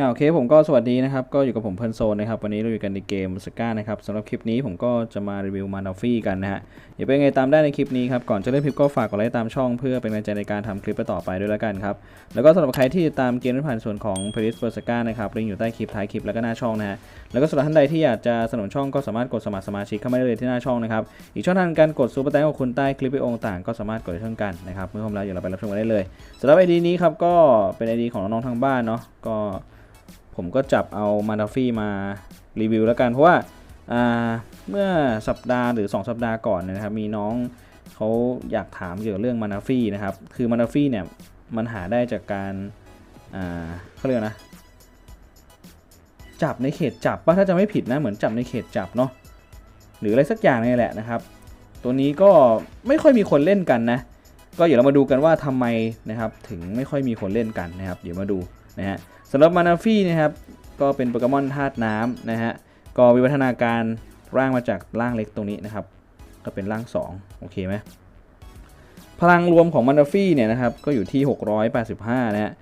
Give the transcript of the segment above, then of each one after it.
อ่าโอเคผมก็สวัสดีนะครับ ก็อยู่กับผมเพิร์นโซนนะครับ วันนี้เราอยู่กันในเกมสก้านะครับสำหรับคลิปนี้ผมก็จะมารีวิวมานาฟี่กันนะฮะอย่าเป็นไงตามได้ในคลิปนี้ครับ ก่อนจะเริ่มคลิปก็ฝากกดไลค์ตามช่องเพื่อเป็นกำลังใจในการทำคลิปต่อไปด้วยแล้วกันครับ แล้วก็สำหรับใครที่ติดตามเกมผ่านส่วนของ p l a y l i s t เ e r s a นะครับลิงก์อยู่ใต้คลิปท้ายคลิปแล้วก็หน้าช่องนะฮะแล้วก็สำหรับท่านใดที่อยากจะสนับสนุนช่องก็สามารถกดสมัครสมาชิกเข้ามาได้เลยที่หน้าช่องนะครับอีกช่องทางการกดซูเปอร์แตงของคุณใต้คลิปวิดีโอต่างก็สามารถกดได้เช่นกันนะครับเมื่อพร้อมแล้วเดี๋ยวเราไปรับชมกันได้เลยสำหรับไอดีนี้ครับก็เป็นไอดีของน้องๆทางบ้านเนาะก็ ผมก็จับเอามาดาฟี่มารีวิวแล้วกัน เพราะว่าเมื่อสัปดาห์หรือ 2 สัปดาห์ก่อนเนยนะครับ มีน้องเขาอยากถามเกี่ยวกับเรื่องมานาฟี่นะครับ คือมานาฟี่เนี่ย มันหาได้จากการเขาเรียกนะ จับในเขตจับป่ะถ้าจะไม่ผิดนะ เหมือนจับในเขตจับเนาะหรืออะไรสักอย่างนี่แหละนะครับ ตัวนี้ก็ไม่ค่อยมีคนเล่นกันนะ ก็เดี๋ยวเรามาดูกันว่าทำไมนะครับ ถึงไม่ค่อยมีคนเล่นกันนะครับ เดี๋ยวมาดู นะฮะสำหรับมานาฟี่นะครับก็เป็นโปเกมอนธาตุน้ำนะฮะก็วิวัฒนาการร่างมาจากร่างเล็กตรงนี้นะครับ ก็เป็นร่าง 2 โอเคไหมพลังรวมของมานาฟี่เนี่ยนะครับก็อยู่ที่ 685 นะฮะ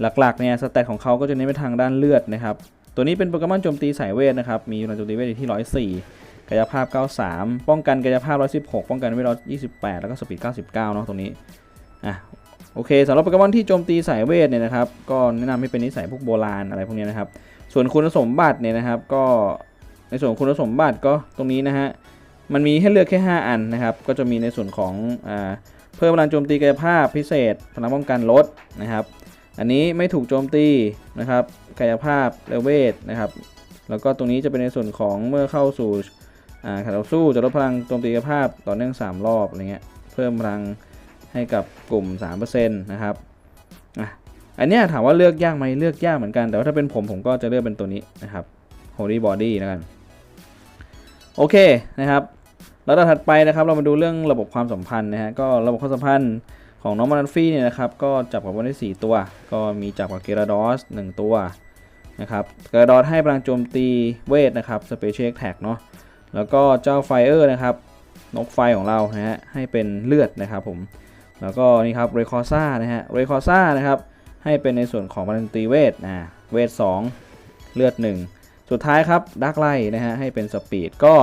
หลักๆเนี่ยสเตตของเขาก็จะเน้นไปทางด้านเลือดนะครับตัวนี้เป็นโปเกมอนโจมตีสายเวทนะครับ มีพลังโจมตีเวทอยู่ที่ 104 กายภาพ 93 ป้องกันกายภาพ 116 ป้องกันเวท128 แล้วก็สปีด 99 เนาะตรงนี้ อะ โอเคสำหรับโปเกมอนที่โจมตีสายเวทเนี่ยนะครับก็แนะนำให้เป็นนิสัยพวกโบราณอะไรพวกนี้นะครับ ส่วนคุณสมบัติเนี่ยนะครับ ก็ในส่วนคุณสมบัติก็ตรงนี้นะฮะมันมีให้เลือกแค่ 5 อันนะครับ ก็จะมีในส่วนของอ่าเพิ่มพลังโจมตีกายภาพพิเศษพลังป้องกันลดนะครับ อันนี้ไม่ถูกโจมตีนะครับกายภาพเลเวทนะครับ แล้วก็ตรงนี้จะเป็นในส่วนของเมื่อเข้าสู่อ่าขัดต่อสู้จะลดพลังโจมตีกายภาพต่อเนื่อง3รอบอะไรเงี้ยเพิ่มพลัง ให้กับกลุ่ม3%นะครับอันนี้ถามว่าเลือกยากไหมเลือกยากเหมือนกัน แต่ว่าถ้าเป็นผมผมก็จะเลือกเป็นตัวนี้นะครับ Holy Body นะกัน โอเคนะครับแล้วถัดไปนะครับเรามาดูเรื่องระบบความสัมพันธ์นะฮะก็ระบบความสัมพันธ์ของน้องมารันฟี่เนี่ยนะครับก็จับกับวันได้ 4 ตัว ก็มีจับกับเกราดอส 1 ตัวนะครับเกราดอสให้พลังโจมตีเวทนะครับสเปเชียลแท็กเนาะแล้วก็เจ้าไฟเออร์นะครับนกไฟของเรานะฮะให้เป็นเลือดนะครับผม แล้วก็นี่ครับเรคอซ่านะฮะเรคอซ่านะครับให้เป็นในส่วนของบันตีเวทนะเวท 2 เลือด 1 สุดท้ายครับดักไล่นะฮะให้เป็นสปีดก็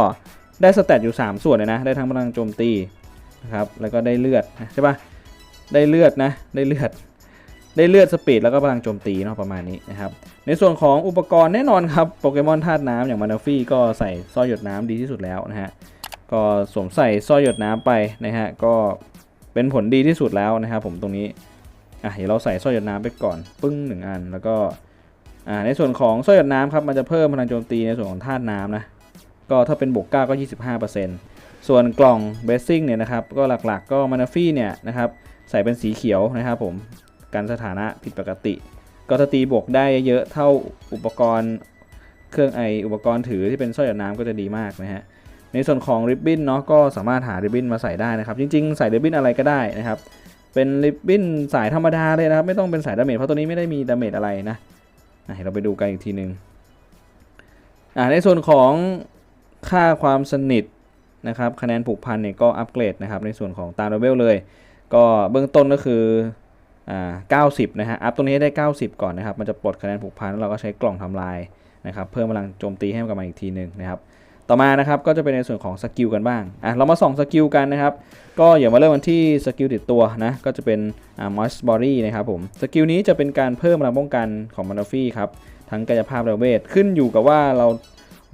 ได้สเตตอยู่ 3 ส่วนเลยนะ ได้ทั้งพลังโจมตีนะครับแล้วก็ได้เลือดใช่ปะได้เลือดนะได้เลือดได้เลือดสปีดแล้วก็พลังโจมตีเนาะประมาณนี้นะครับในส่วนของอุปกรณ์แน่นอนครับโปเกมอนธาตุน้ำอย่างมานาฟี่ก็ใส่สร้อยหยดน้ำดีที่สุดแล้วนะฮะก็สวมใส่สร้อยหยดน้ำไปนะฮะก็ เป็นผลดีที่สุดแล้วนะครับผมตรงนี้อะเดี๋ยวเราใส่สร้อยหยดน้ำไปก่อน ปึ้งหนึ่งอัน แล้วก็อ่าในส่วนของสร้อยหยดน้ำครับมันจะเพิ่มพลังโจมตีในส่วนของธาตุน้ำนะก็ถ้าเป็นบวกเก้าก็ 25%ส่วนกล่องเบสซิ่งเนี่ยนะครับก็หลักๆก็มานาฟี่เนี่ยนะครับใส่เป็นสีเขียวนะครับผมการสถานะผิดปกติ ก็ถ้าตีบวกได้เยอะเท่าอุปกรณ์เครื่องไออุปกรณ์ถือที่เป็นสร้อยหยดน้ำก็จะดีมากนะฮะ ในส่วนของริบบิ้นเนาะก็สามารถหาริบบิ้นมาใส่ได้นะครับ จริง ๆ ใส่ริบบิ้นอะไรก็ได้นะครับ เป็นริบบิ้นสายธรรมดาเลยนะครับ ไม่ต้องเป็นสายดาเมจเพราะตัวนี้ไม่ได้มีดาเมจอะไรนะเราไปดูกันอีกทีหนึ่งในส่วนของค่าความสนิทนะครับคะแนนผูกพันเนี่ยก็อัปเกรดนะครับในส่วนของตามเลเวลเลย ก็เบื้องต้นก็คืออ่า90 นะฮะอัพตรงนี้ได้ 90 ก่อนนะครับ มันจะปลดคะแนนผูกพันแล้วเราก็ใช้กล่องทำลายนะครับเพิ่มพลังโจมตีให้กับมันอีกทีหนึ่งนะครับ ต่อมานะครับก็จะเป็นในส่วนของสกิลกันบ้างอะเรามาส่องสกิลกันนะครับก็อย่ามาเริ่มกันที่สกิลติดตัวนะก็จะเป็นอ่ามอสบอรี่นะครับผมสกิลนี้จะเป็นการเพิ่มพลังป้องกันของมานาฟี่ครับทั้งกายภาพและเวทขึ้นอยู่กับว่าเรา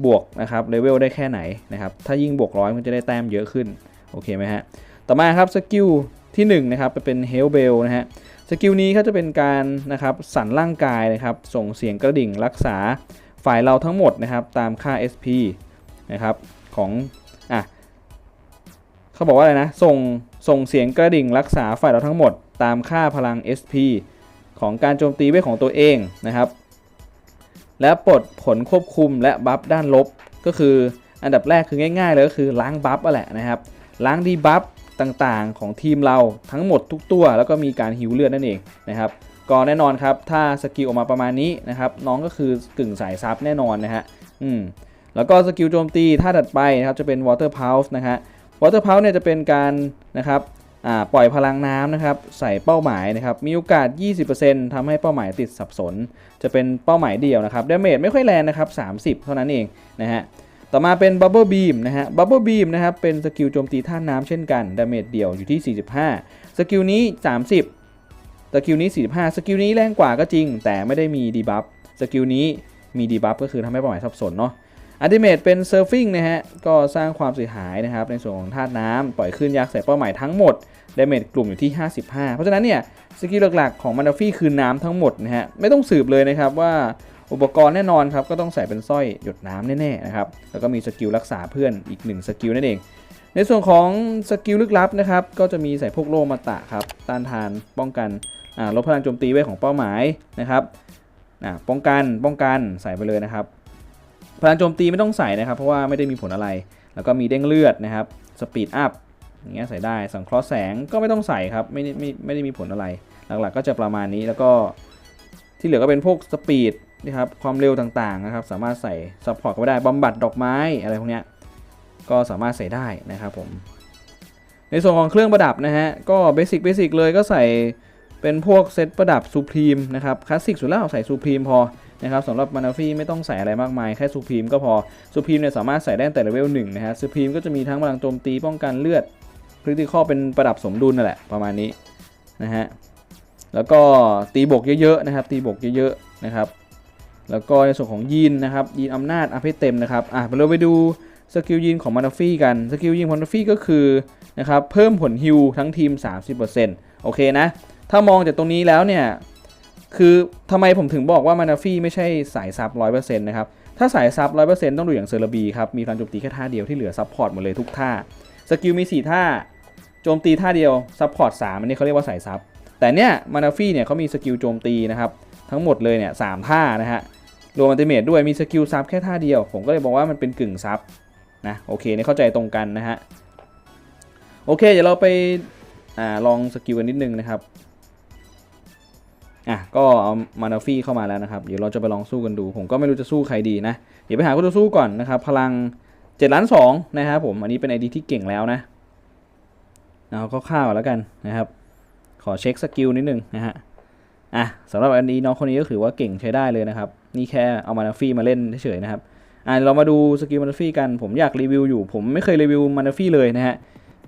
บวกนะครับเลเวลได้แค่ไหนนะครับถ้ายิ่งบวกร้อยมันจะได้แต้มเยอะขึ้นโอเคไหมฮะต่อมาครับสกิลที่1นะครับเป็นเฮลเบลนะฮะสกิลนี้เขาจะเป็นการนะครับสั่นร่างกายนะครับส่งเสียงกระดิ่งรักษาฝ่ายเราทั้งหมดนะครับตามค่า SP นะครับของอะเขาบอกว่าอะไรนะส่งส่งเสียงกระดิ่งรักษาฝ่ายเราทั้งหมด ตามค่าพลัง SP ของการโจมตีเวทของตัวเองนะครับ และปลดผลควบคุมและบัฟด้านลบก็คืออันดับแรกคือง่ายๆเลยก็คือล้างบัฟอะแหละนะครับล้างดีบัฟต่างๆของทีมเราทั้งหมดทุกตัว แล้วก็มีการฮิวเลือดนั่นเองนะครับก็แน่นอนครับ ถ้าสกิลออกมาประมาณนี้นะครับ น้องก็คือกึ่งสายซับแน่นอนนะฮะ อืม แล้วก็สกิลโจมตีท่าถัดไปนะครับจะเป็น Water Pulse นะฮะ Water Pulse เนี่ยจะเป็นการนะครับปล่อยพลังน้ำนะครับใส่เป้าหมายนะครับมีโอกาส 20%ทำให้เป้าหมายติดสับสน จะเป็นเป้าหมายเดียวนะครับดาเมจไม่ค่อยแรงนะครับ30 เท่านั้นเองนะฮะต่อมาเป็น Bubble Beam นะฮะ Bubble Beam นะครับเป็นสกิลโจมตีท่าน้ำเช่นกันดาเมจเดียวอยู่ที่ 45 สกิลนี้ 30 สกิลนี้ 45 สกิลนี้แรงกว่าก็จริง แต่ไม่ได้มีดีบัฟสกิลนี้มีดีบัฟก็คือทำให้เป้าหมายสับสนเนาะ อัลติเมทเป็นเซิร์ฟ i ิงนะฮะ ก็สร้างความเสียหายนะครับ ในส่วนของธาตุน้ำปล่อยขึ้นยักษ์ใส่เป้าหมายทั้งหมดดาเมจกลุ่มอยู่ที่ 55 เพราะฉะนั้นเนี่ยสกิลหลักๆของมานดาฟี่คือน้ำทั้งหมดนะฮะ ไม่ต้องสืบเลยนะครับว่าอุปกรณ์แน่นอนครับ ก็ต้องใส่เป็นสร้อยหยดน้ำแน่ๆนะครับ แล้วก็มีสกิลรักษาเพื่อนอีก1สกิลนั่นเอง ในส่วนของสกิลลึกลับนะครับ ก็จะมีใส่พวกโลมาตะครับ ต้านทานป้องกันลดพลังโจมตีเวทของเป้าหมายนะครับป้องกันป้องกันใส่ไปเลยนะครับ พลังโจมตีไม่ต้องใส่นะครับ เพราะว่าไม่ได้มีผลอะไร แล้วก็มีเด้งเลือดนะครับสปีดอัพอย่างเงี้ยใส่ได้สังเคราะห์แสงก็ไม่ต้องใส่ครับไม่ไม่ไม่ได้มีผลอะไร หลักๆก็จะประมาณนี้แล้วก็ที่เหลือก็เป็นพวกสปีดนะครับความเร็วต่างๆนะครับสามารถใส่ซัพพอร์ตก็ได้บำบัดดอกไม้อะไรพวกเนี้ยก็สามารถใส่ได้นะครับผมในส่วนของเครื่องประดับนะฮะก็เบสิกเบสิกเลยก็ใส่ เป็นพวกเซตประดับซูพรีมนะครับคลาสสิกสุดแล้วใส่ซูพรีมพอนะครับสำหรับมานาฟี่ไม่ต้องใส่อะไรมากมาย แค่ซูพรีมก็พอซูพรีมเนี่ยสามารถใส่ได้แต่เลเวลหนึ่งนะฮะซูพรีมก็จะมีทั้งพลังโจมตีป้องกันเลือดคริติคอเป็นประดับสมดุลนั่นแหละประมาณนี้นะฮะแล้วก็ตีบกเยอะๆนะครับตีบกเยอะๆนะครับแล้วก็ในส่วนของยีนนะครับยีนอำนาจอัพให้เต็มนะครับอะเราไปดูสกิลยีนของมานาฟี่กันสกิลยีนของมานาฟี่ก็คือนะครับเพิ่มผลฮิลทั้งทีม 30%โอเคนะ ถ้ามองจากตรงนี้แล้วเนี่ย คือทำไมผมถึงบอกว่ามานาฟี่ไม่ใช่สายซับร้อยเปอร์เซ็นต์นะครับ ถ้าสายซับร้อยเปอร์เซ็นต์ต้องดูอย่างเซอร์บีครับ มีพลังโจมตีแค่ท่าเดียวที่เหลือซับพอร์ตหมดเลยทุกท่า สกิลมี 4 ท่า โจมตีท่าเดียวซับพอร์ต3อันนี้เขาเรียกว่าสายซับ แต่เนี่ยมานาฟี่เนี่ยเขามีสกิลโจมตีนะครับทั้งหมดเลยเนี่ยสามท่านะฮะ รวมอัลติเมทด้วยมีสกิลซับแค่ท่าเดียว ผมก็เลยบอกว่ามันเป็นกึ่งซับนะโอเคนี่เข้าใจตรงกันนะฮะโอเคเดี๋ยวเราไปอาลองสกิลกันนิดนึงนะครับ อะก็เอามานาฟี่เข้ามาแล้วนะครับ เดี๋ยวเราจะไปลองสู้กันดู ผมก็ไม่รู้จะสู้ใครดีนะ เดี๋ยวไปหาคู่ต่อสู้ก่อนนะครับ พลัง7ล้าน2นะครับผมอันนี้เป็นไอดีที่เก่งแล้วนะเอาคร่าวๆแล้วกันนะครับ ขอเช็คสกิลนิดนึงนะฮะอะสำหรับอันนี้น้องคนนี้ก็ถือว่าเก่งใช้ได้เลยนะครับ นี่แค่เอามานาฟี่มาเล่นเฉยๆนะครับอะเรามาดูสกิลมานาฟี่กันผมอยากรีวิวอยู่ ผมไม่เคยรีวิวมานาฟี่เลยนะฮะ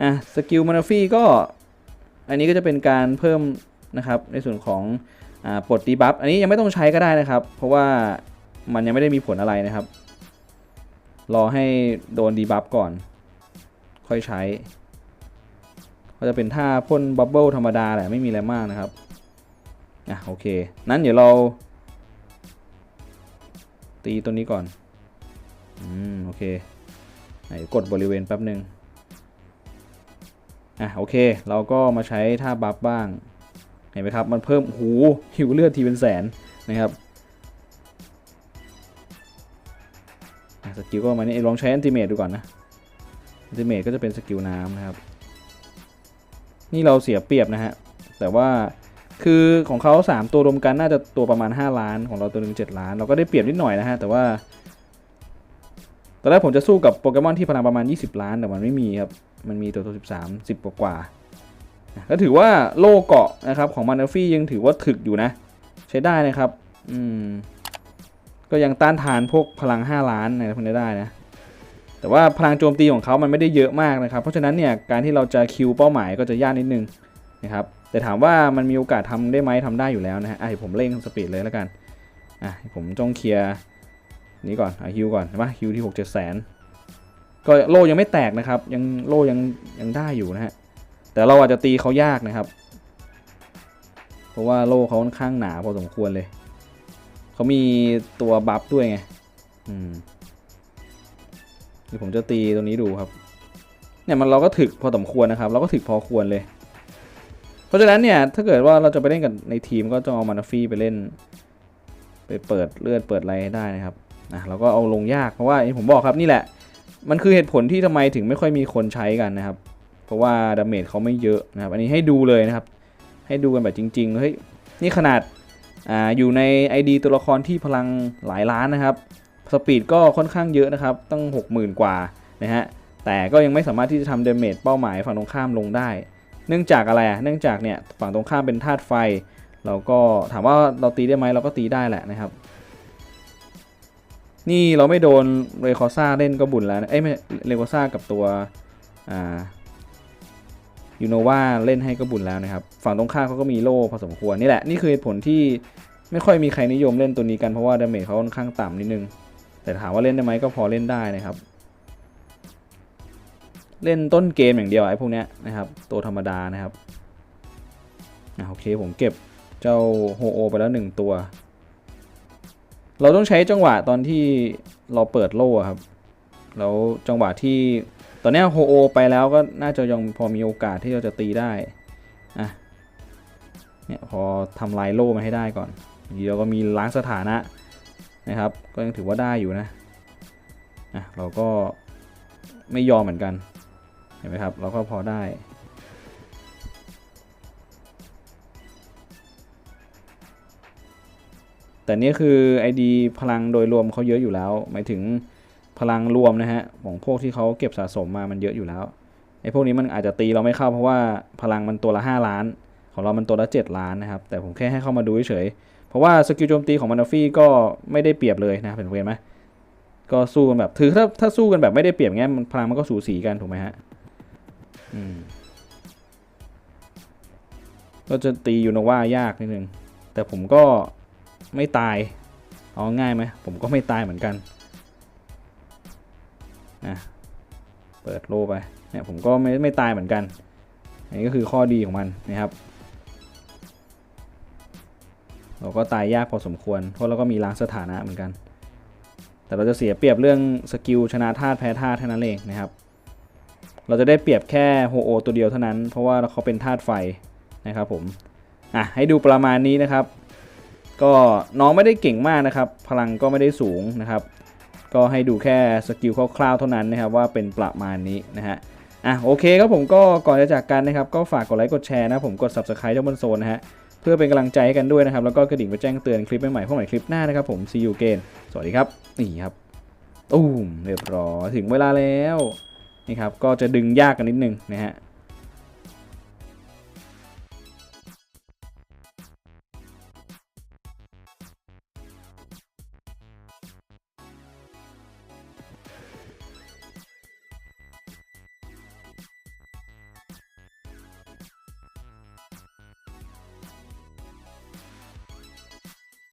อะสกิลมานาฟี่ก็ อันนี้ก็จะเป็นการเพิ่มนะครับในส่วนของ ปลดดีบัฟอันนี้ยังไม่ต้องใช้ก็ได้นะครับ เพราะว่ามันยังไม่ได้มีผลอะไรนะครับ รอให้โดนดีบัฟก่อน ค่อยใช้ ก็จะเป็นท่าพ่นบับเบิลธรรมดาแหละไม่มีอะไรมากนะครับอะโอเค นั้นเดี๋ยวเรา ตีตัวนี้ก่อน อืมโอเคไหนกดบริเวณแป๊บหนึ่งอะโอเค เราก็มาใช้ท่าบัฟบ้าง เห็นไหมครับ มันเพิ่มหูหิวเลือดทีเป็นแสนนะครับสกิลก็ประมาณนี้ลองใช้แอนติเมตดูก่อนนะแอนติเมตก็จะเป็นสกิลน้ำนะครับ นี่เราเสียเปรียบนะฮะ แต่ว่าคือของเขา3 ตัวรวมกันน่าจะตัวประมาณ 5 ล้านของเราตัวหนึ่ง7ล้าน เราก็ได้เปรียบนิดหน่อยนะฮะ แต่ว่าตอนแรกผมจะสู้กับโปเกมอนที่พลังประมาณ 20 ล้าน แต่มันไม่มีครับ มันมีตัวตัว13 10 กว่า ก็ถือว่าโล่เกาะนะครับของมานาฟี่ยังถือว่าถึกอยู่นะ ใช้ได้นะครับ อืม ก็ยังต้านทานพวกพลัง 5 ล้านอะไรพวกนี้ได้นะ แต่ว่าพลังโจมตีของเขามันไม่ได้เยอะมากนะครับ เพราะฉะนั้นเนี่ยการที่เราจะคิวเป้าหมายก็จะยากนิดนึงนะครับ แต่ถามว่ามันมีโอกาสทำได้ไหมทำได้อยู่แล้วนะฮะไอผมเร่งสปีดเลยแล้วกัน อะผมจ้องเคลียร์นี้ก่อนอฮิวก่อนใช่ปะฮิวที่หกเจ็ดแสนก็โล่ยังไม่แตกนะครับ ยังโล่ยังยังได้อยู่นะฮะ แต่เราอาจจะตีเขายากนะครับ เพราะว่าโล่เขาค่อนข้างหนาพอสมควรเลย เขามีตัวบัฟด้วยไง อืมเดี๋ยวผมจะตีตรงนี้ดูครับ เนี่ยมันเราก็ถึกพอสมควรนะครับ เราก็ถึกพอควรเลย เพราะฉะนั้นเนี่ยถ้าเกิดว่าเราจะไปเล่นกับในทีมก็ต้องเอามานาฟี่ไปเล่น ไปเปิดเลือดเปิดอะไรให้ได้นะครับนะเราก็เอาลงยากเพราะว่าอย่างที่ผมบอกครับนี่แหละ มันคือเหตุผลที่ทำไมถึงไม่ค่อยมีคนใช้กันนะครับ ราะว่าดาเมจเขาไม่เยอะนะครับอันนี้ให้ดูเลยนะครับ ให้ดูกันแบบจริง ๆ เฮ้ย นี่ขนาดอ่าอยู่ใน ID ตัวละครที่พลังหลายล้านนะครับ สปีดก็ค่อนข้างเยอะนะครับ ตั้ง 60,000 กว่านะฮะ แต่ก็ยังไม่สามารถที่จะทำเดเมจเป้าหมายฝั่งตรงข้ามลงได้ เนื่องจากอะไรอะ เนื่องจากเนี่ยฝั่งตรงข้ามเป็นธาตุไฟ เราก็ถามว่าเราตีได้ไหมเราก็ตีได้แหละนะครับ นี่เราไม่โดนเรคอซ่าเล่นก็บุญแล้วนะ เอ้ยไม่เรคอซ่ากับตัวอ่า ยูโนวาเล่นให้ก็บุญแล้วนะครับ ฝั่งตรงข้ามเขาก็มีโล่พอสมควรนี่แหละนี่คือเหตุผลที่ไม่ค่อยมีใครนิยมเล่นตัวนี้กันเพราะว่าดาเมจเขาค่อนข้างต่ำนิดนึง แต่ถามว่าเล่นได้ไหมก็พอเล่นได้นะครับ เล่นต้นเกมอย่างเดียวไอ้พวกเนี้ยนะครับ ตัวธรรมดานะครับอะโอเคผมเก็บเจ้าโฮโอไปแล้วหนึ่งตัว เราต้องใช้จังหวะตอนที่เราเปิดโล่ครับ แล้วจังหวะที่ ตอนเนี้ยโฮโอไปแล้วก็น่าจะยังพอมีโอกาสที่เราจะตีได้อะเนี่ยพอทำลายโล่มาให้ได้ก่อนเดี๋ยวก็มีล้างสถานะนะครับ ก็ยังถือว่าได้อยู่นะอะเราก็ไม่ยอมเหมือนกันเห็นไหมครับ เราก็พอได้แต่นี่คือ ID พลังโดยรวมเขาเยอะอยู่แล้ว หมายถึง พลังรวมนะฮะของพวกที่เขาเก็บสะสมมามันเยอะอยู่แล้วไอ้พวกนี้มันอาจจะตีเราไม่เข้าเพราะว่าพลังมันตัวละ 5 ล้าน ของเรามันตัวละ 7 ล้านนะครับแต่ผมแค่ให้เข้ามาดูเฉยเพราะว่าสกิลโจมตีของมานาฟี่ก็ไม่ได้เปรียบเลยนะเห็นเห็นไหมก็สู้กันแบบถือถ้าถ้าสู้กันแบบไม่ได้เปรียบเงี้ยมันพลังมันก็สูสีกันถูกไหมฮะอืมก็จะตียูโนว่ายากนิดนึงแต่ผมก็ไม่ตายเอาง่ายไหมผมก็ไม่ตายเหมือนกัน นะเปิดโลไปเนี่ยผมก็ไม่ไม่ตายเหมือนกัน อันนี้ก็คือข้อดีของมันนะครับ เราก็ตายยากพอสมควร เพราะเราก็มีล้างสถานะเหมือนกัน แต่เราจะเสียเปรียบเรื่องสกิลชนะธาตุแพ้ธาตุเท่านั้นเองนะครับ เราจะได้เปรียบแค่โฮโอตัวเดียวเท่านั้น เพราะว่าเขาเป็นธาตุไฟนะครับผม อะให้ดูประมาณนี้นะครับ ก็น้องไม่ได้เก่งมากนะครับ พลังก็ไม่ได้สูงนะครับ ก็ให้ดูแค่สกิลคร่าวๆเท่านั้นนะครับว่าเป็นประมาณนี้นะฮะอะโอเคครับผมก็ก่อนจะจากกันนะครับ ก็ฝากกดไลค์กดแชร์นะผมกด subscribe ที่บนโซนนะฮะเพื่อเป็นกำลังใจให้กันด้วยนะครับ แล้วก็กระดิ่งไปแจ้งเตือนคลิปใหม่ๆพวกใหม่คลิปหน้านะครับผม see you again สวัสดีครับนี่ครับตูมเรียบร้อยถึงเวลาแล้วนี่ครับก็จะดึงยากกันนิดนึงนะฮะ